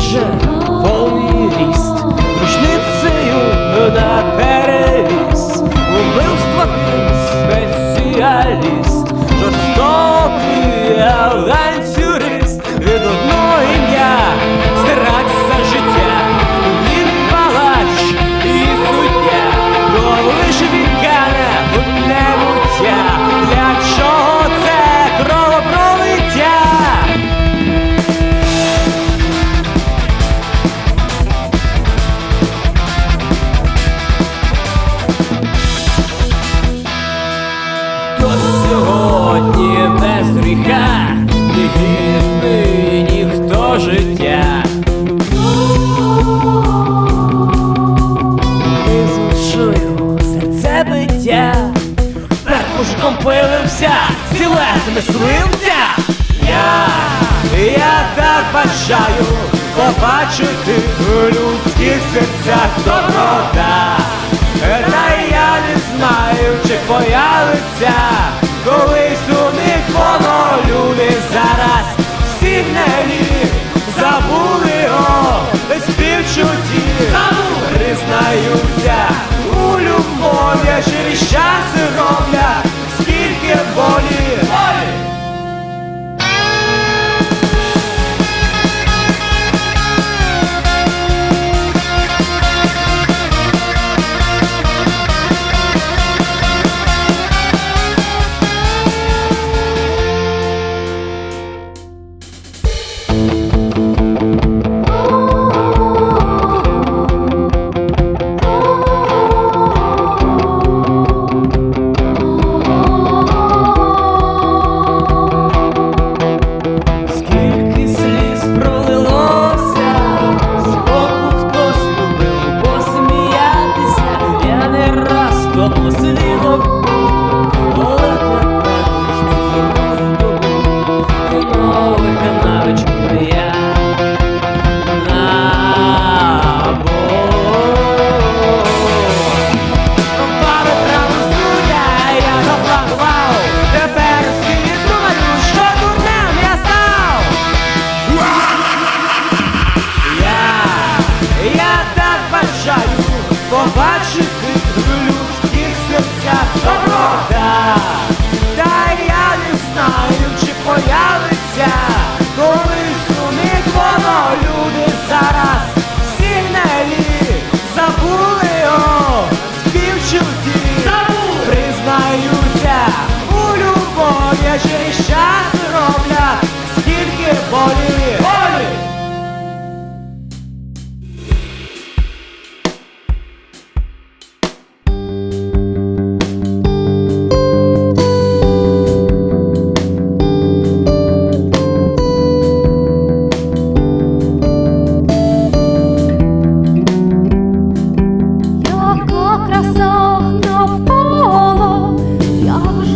je. без гріха, не гідний ніхто життя. І змішую серце биття, верхушком пилився, ціле мисливця. Я, я так бажаю побачити в людських серцях доброта.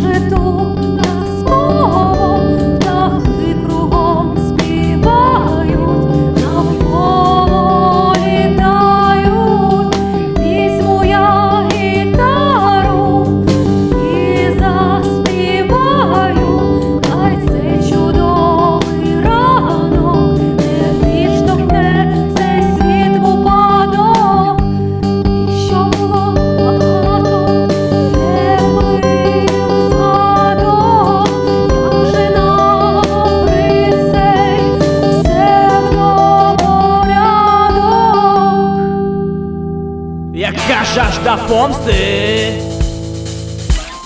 I don't know. жажда помсти,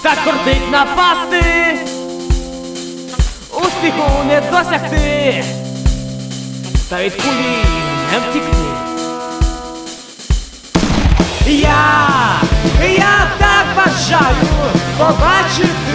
так кортить напасти, успіху не досягти, та від кулі не втікти. Я, я так бажаю побачити.